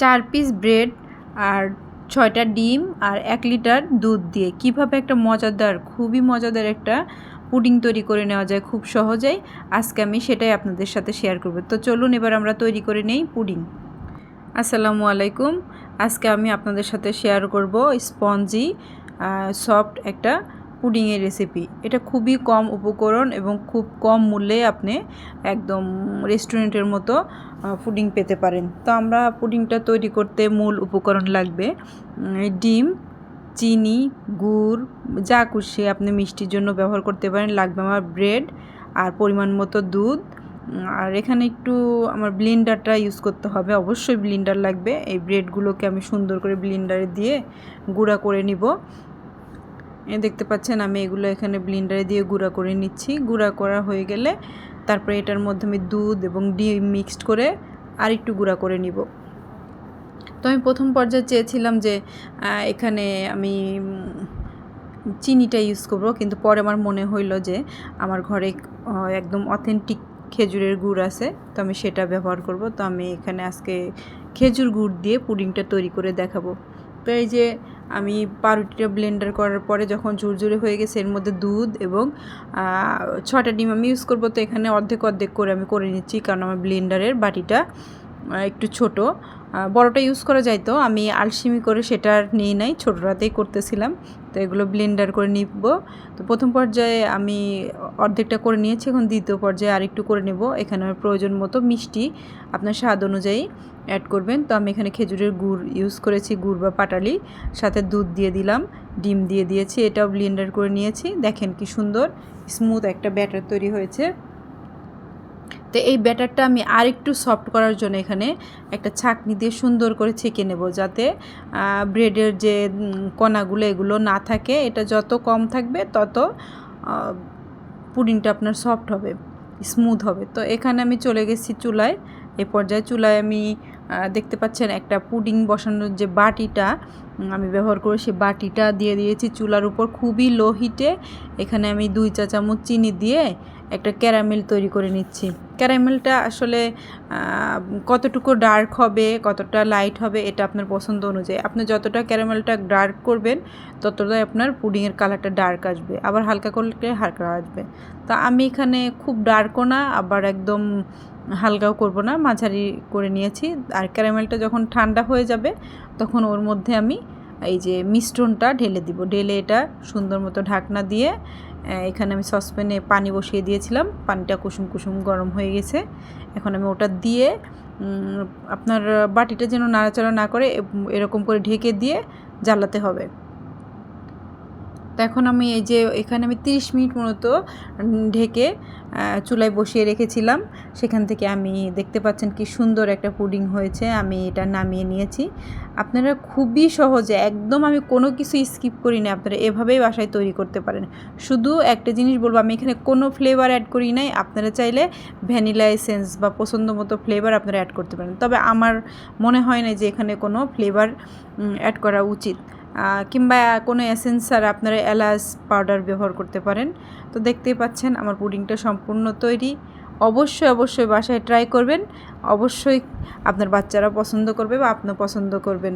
চার piece bread আর ছয়টা ডিম আর এক লিটার দুধ দিয়ে। কীভাবে একটা মজাদার, খুবই মজাদার একটা পুডিং তৈরি করে নেওয়া যায় খুব সহজেই, আজকে আমি সেটাই আপনাদের সাথে শেয়ার করব। তো চলুন এবার আমরা তৈরি করে নেই পুডিং আসসালামু আলাইকুম। আজকে আমি আপনাদের সাথে শেয়ার করব স্পঞ্জি সফট একটা পুডিংয়ের রেসিপি এটা খুবই কম উপকরণ এবং খুব কম মূল্যে আপনি একদম রেস্টুরেন্টের মতো পুডিং পেতে পারেন। তো আমরা পুডিংটা তৈরি করতে মূল উপকরণ লাগবে ডিম, চিনি, গুড়, যা খুশি আপনি মিষ্টির জন্য ব্যবহার করতে পারেন। লাগবে আমার ব্রেড আর পরিমাণ মতো দুধ। আর এখানে একটু আমার ব্লেন্ডারটা ইউজ করতে হবে। অবশ্যই ব্লেন্ডার লাগবে। এই ব্রেডগুলোকে আমি সুন্দর করে ব্লেন্ডারে দিয়ে গুঁড়া করে নিব। দেখতে পাচ্ছেন, আমি এগুলো এখানে ব্লেন্ডারে দিয়ে গুঁড়া করে নিচ্ছি। গুঁড়া করা হয়ে গেলে তারপরে এটার মধ্যে আমি দুধ এবং ডিম মিক্সড করে আর একটু গুঁড়া করে নিব। তো আমি প্রথম পর্যায়ে চেয়েছিলাম যে এখানে আমি চিনিটা ইউজ করব, কিন্তু পরে আমার মনে হইল যে, আমার ঘরে একদম অথেন্টিক খেজুরের গুড় আছে, তো আমি সেটা ব্যবহার করব। তো আমি এখানে আজকে খেজুর গুড় দিয়ে পুডিংটা তৈরি করে দেখাবো। তো এই যে আমি পাউরুটিটা ব্লেন্ডার করার পরে যখন ঝুরঝুরে হয়ে গেছে, এর মধ্যে দুধ এবং ছটা ডিম আমি ইউজ করব। তো এখানে অর্ধেক অর্ধেক করে আমি করে নিচ্ছি, কারণ আমার ব্লেন্ডারের বাটিটা একটু ছোট। বড়টা ইউজ করা যায় তো। আমি আলসিমি করে সেটা আর নিই নাই ছোটোটাতেই করতেছিলাম। তো এগুলো ব্লেন্ডার করে নিব। তো প্রথম পর্যায়ে আমি অর্ধেকটা করে নিয়েছি, এখন দ্বিতীয় পর্যায়ে আরেকটু করে নেব। এখানে আমার প্রয়োজন মতো মিষ্টি আপনার স্বাদ অনুযায়ী অ্যাড করবেন। তো আমি এখানে খেজুরের গুড় ইউজ করেছি, গুড় বা পাটালি। সাথে দুধ দিয়ে দিলাম, ডিম দিয়ে দিয়েছি, এটাও ব্লেন্ডার করে নিয়েছি। দেখেন কি সুন্দর স্মুথ একটা ব্যাটার তৈরি হয়েছে। তো এই ব্যাটারটা আমি আর একটু সফট করার জন্য এখানে একটা ছাকনি দিয়ে সুন্দর করে ছেঁকে নেব যাতে ব্রেডের যে কণাগুলো এগুলো না থাকে, এটা যত কম থাকবে তত পুডিংটা আপনার সফট হবে স্মুথ হবে। তো এখানে আমি চলে গেছি চুলায়, এ পর্যায়ে চুলায় আমি দেখতে পাচ্ছেন একটা পুডিং বসানোর যে বাটিটা আমি ব্যবহার করে সেই বাটিটা দিয়ে দিয়েছি চুলার উপর খুবই লো হিটে এখানে আমি দুই চা চামচ চিনি দিয়ে একটা ক্যারামেল তৈরি করে নিচ্ছি। ক্যারামেলটা আসলে কতটুকু ডার্ক হবে, কতটা লাইট হবে, এটা আপনার পছন্দ অনুযায়ী। আপনি যতটা ক্যারামেলটা ডার্ক করবেন, ততটাই আপনার পুডিংয়ের কালারটা ডার্ক আসবে, আবার হালকা করলে হালকা আসবে। তা আমি এখানে খুব ডার্কও না, আবার একদম হালকাও করব না, মাঝারি করে নিয়েছি। আর ক্যারামেলটা যখন ঠান্ডা হয়ে যাবে, তখন ওর মধ্যে আমি এই যে মিশ্রণটা ঢেলে দিব। ঢেলে এটা সুন্দর মতো ঢাকনা দিয়ে এখানে আমি সসপ্যানে পানি বসিয়ে দিয়েছিলাম। পানিটা কুসুম কুসুম গরম হয়ে গেছে। এখন আমি ওটা দিয়ে আপনার বাটিটা যেন নাড়াচাড়া না করে, এরকম করে ঢেকে দিয়ে জ্বালাতে হবে। তো এখন আমি এই যে এখানে আমি 30 মিনিট মতো ঢেকে চুলায় বসিয়ে রেখেছিলাম। সেখান থেকে আমি দেখতে পাচ্ছেন কি সুন্দর একটা পুডিং হয়েছে, আমি এটা নামিয়ে নিয়েছি। আপনারা খুবই সহজে, একদম আমি কোনো কিছু স্কিপ করি না, আপনারা এভাবেই বাসায় তৈরি করতে পারেন। শুধু একটা জিনিস বলব, আমি এখানে কোনো ফ্লেভার অ্যাড করি নাই, আপনারা চাইলে ভ্যানিলা এসেন্স বা পছন্দ মতো ফ্লেভার আপনারা অ্যাড করতে পারেন। তবে আমার মনে হয় না যে এখানে কোনো ফ্লেভার অ্যাড করা উচিত। কিংবা কোনো এসেন্স আপনারা এলাচ পাউডার ব্যবহার করতে পারেন। তো দেখতেই পাচ্ছেন আমার পুডিংটা সম্পূর্ণ তৈরি। অবশ্যই অবশ্যই বাসায় ট্রাই করবেন। অবশ্যই আপনার বাচ্চারা পছন্দ করবে বা আপনি পছন্দ করবেন।